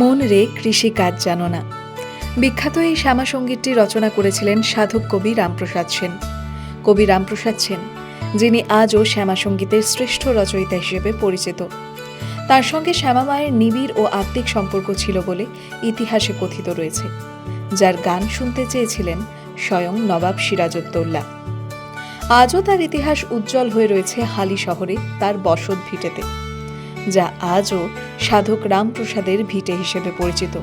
মন রে কৃষি কাজ জানো না। বিখ্যাত এই শ্যামা সঙ্গীতটি রচনা করেছিলেন সাধক কবি রামপ্রসাদ সেন। কবি রামপ্রসাদ সেন, যিনি আজও শ্যামা সঙ্গীতের শ্রেষ্ঠ রচয়িতা হিসেবে পরিচিত। তার সঙ্গে শ্যামা মায়ের নিবিড় ও আত্মিক সম্পর্ক ছিল বলে ইতিহাসে কথিত রয়েছে, যার গান শুনতে চেয়েছিলেন স্বয়ং নবাব সিরাজউদ্দৌল্লা আজও তার ইতিহাস উজ্জ্বল হয়ে রয়েছে হালি শহরে তার বসত ভিটেতে। যা আজও সাধক রামপ্রসাদের ভিটে হিসেবে পরিচিত।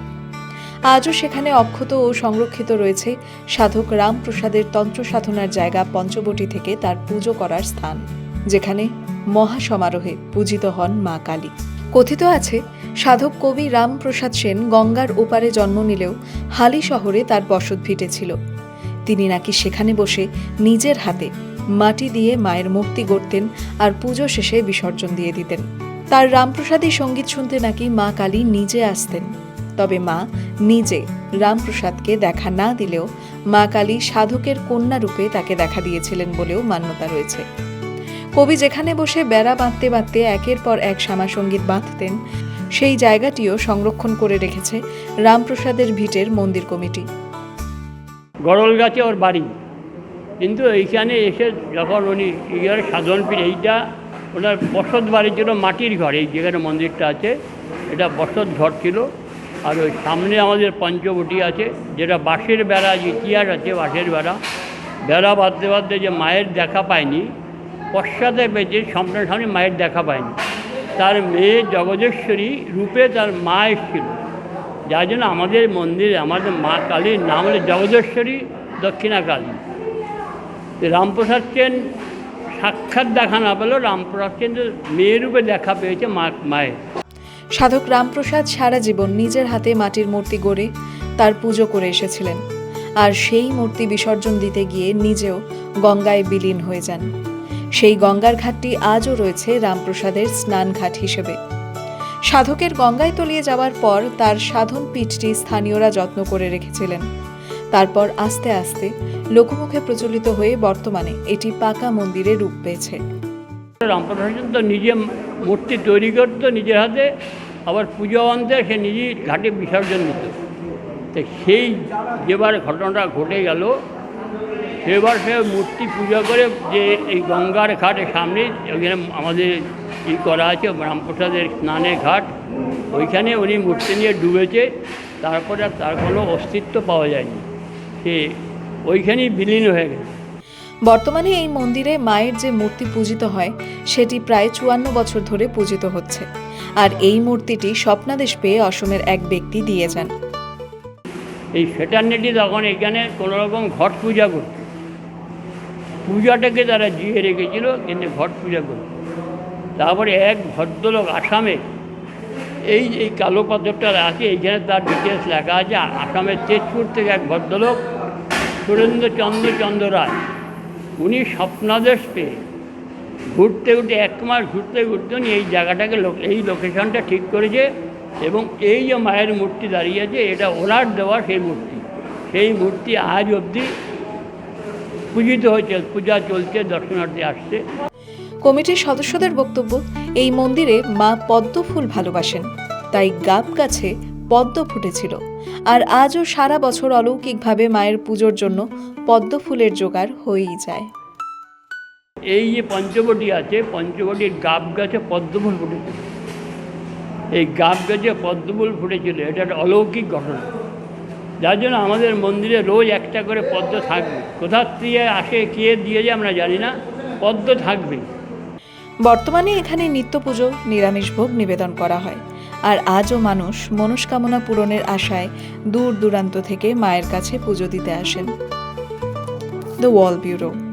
আজও সেখানে অক্ষত ও সংরক্ষিত রয়েছে সাধক রামপ্রসাদের তন্ত্র সাধনার জায়গা পঞ্চবটি থেকে তার পুজো করার স্থান, যেখানে মহাসমারোহে পূজিত হন মা কালী। কথিত আছে, সাধক কবি রামপ্রসাদ সেন গঙ্গার ওপারে জন্ম নিলেও হালি শহরে তার বসত ভিটে ছিল। তিনি নাকি সেখানে বসে নিজের হাতে মাটি দিয়ে মায়ের মূর্তি গড়তেন আর পুজো শেষে বিসর্জন দিয়ে দিতেন। তার রামপ্রসাদী সংগীত শুনতে নাকি মা কালী নিজে আসতেন। তবে মা নিজে রামপ্রসাদকে দেখা না দিলেও মা কালী সাধকের কন্যা রূপে তাকে দেখা দিয়েছিলেন বলেও মান্যতা রয়েছে। কবি যেখানে বসে বেড়া বাঁধতে বাঁধতে একের পর এক শ্যামা সংগীত বাঁধতেন, সেই জায়গাটিও সংরক্ষণ করে রেখেছে রামপ্রসাদের ভিটের মন্দির কমিটি। গরল গাছে ওর বাড়ি। কিন্তু এইখানে এসে যখন উনি সাধন পীঠ এইটা ওনার বসত বাড়ি ছিল মাটির ঘর, এই যেখানে মন্দিরটা আছে, এটা বসত ঘর ছিল। আর ওই সামনে আমাদের পঞ্চবটি আছে, যেটা বাঁশের বেড়া, যে ইতিহাস আছে বাঁশের বেড়া। বেড়া বাঁধতে বাঁধতে যে মায়ের দেখা পায়নি পশ্চাতে পেয়েছে সামনে সামনে মায়ের দেখা পায়নি তার মেয়ে জগদেশ্বরী রূপে তার মা এসেছিল। যার জন্য আমাদের মন্দিরে, আমাদের মা কালীর নাম হলো জগদেশ্বরী দক্ষিণা কালী। রামপ্রসাদ সেন সাক্ষাৎ দেখা না পেলেও রামপ্রসাদ সেন তো মেয়ের রূপে দেখা পেয়েছে মা মায়ের। সাধক রামপ্রসাদ সারা জীবন নিজের হাতে মাটির মূর্তি গড়ে তার পুজো করে এসেছিলেন। আর সেই মূর্তি বিসর্জন দিতে গিয়ে নিজেও গঙ্গায় বিলীন হয়ে যান। সেই গঙ্গার ঘাটটি আজও রয়েছে রামপ্রসাদের স্নান ঘাট হিসেবে। সাধকের গঙ্গায় তলিয়ে যাওয়ার পর তার সাধন পীঠটি স্থানীয়রা যত্ন করে রেখেছিলেন। তারপর আস্তে আস্তে লোকমুখে প্রচলিত হয়ে বর্তমানে এটি পাকা মন্দিরে রূপ পেয়েছে। রামপ্রসাদ তো নিজে মূর্তি তৈরি করতো নিজের হাতে, আবার পুজো আনতে সে নিজেই ঘাটে বিসর্জন দিত। তো সেই যেবার ঘটনাটা ঘটে গেল, সেবার সে মূর্তি পূজা করে যে এই গঙ্গার ঘাটের সামনে, ওইখানে আমাদের ই করা আছে, রামপ্রসাদের স্নানের ঘাট, ওইখানে উনি মূর্তি নিয়ে ডুবেছে, তারপরে তার কোনো অস্তিত্ব পাওয়া যায়নি। সে ওইখানেই বিলীন হয়ে গেছে। বর্তমানে এই মন্দিরে মায়ের যে মূর্তি পূজিত হয় সেটি প্রায় চুয়ান্ন বছর ধরে পূজিত হচ্ছে। আর এই মূর্তিটি স্বপ্নাদেশ পেয়ে অসমের এক ব্যক্তি দিয়ে যান। এই ফেটার্নিটি তখন এখানে কোনোরকম ঘট পূজা করত। পূজাটাকে তারা জিয়ে রেখেছিল কিন্তু ঘট পূজা করত। তারপরে এক ভদ্রলোক আসামে এই এই কালো পাথরটা আছে এইখানে তার ডিটেলস লেখা আছে। আসামের তেজপুর থেকে এক ভদ্রলোক, সুরেন্দ্রচন্দ্র চন্দ্র রায় উনি স্বপ্নাদেশ পেয়ে ঘুরতে ঘুরতে, এক মাস ঘুরতে ঘুরতে উনি এই জায়গাটাকে এই লোকেশনটা ঠিক করেছে এবং এই যে মায়ের মূর্তি দাঁড়িয়ে আছে, এটা ওনার দেওয়া সেই মূর্তি। সেই মূর্তি আজ অবধি পূজিত হয়েছে, পূজা চলছে, দর্শনার্থী আসছে। কমিটির সদস্যদের বক্তব্য এই মন্দিরে মা পদ্ম ফুল ভালোবাসেন, তাই গাব গাছে পদ্ম ফুটেছিল। আর আজও সারা বছর অলৌকিকভাবে মায়ের পুজোর জন্য পদ্ম ফুলের জোগাড় হয়েই যায়। এই যে পঞ্চবটি আছে পঞ্চবটির গাব গাছে পদ্মফুল ফুটেছিল। এই গাব গাছে পদ্মফুল ফুটেছিল এটা একটা অলৌকিক ঘটনা। যার জন্য আমাদের মন্দিরে রোজ একটা করে পদ্ম থাকবে। কোথার দিয়ে আসে, কে দিয়ে যায় আমরা জানি না। পদ্ম থাকবে বর্তমানে এখানে নিত্য পুজো নিরামিষ ভোগ নিবেদন করা হয়। আর আজও মানুষ মনস্কামনা পূরণের আশায় দূর দূরান্ত থেকে মায়ের কাছে পুজো দিতে আসেন। The wall bureau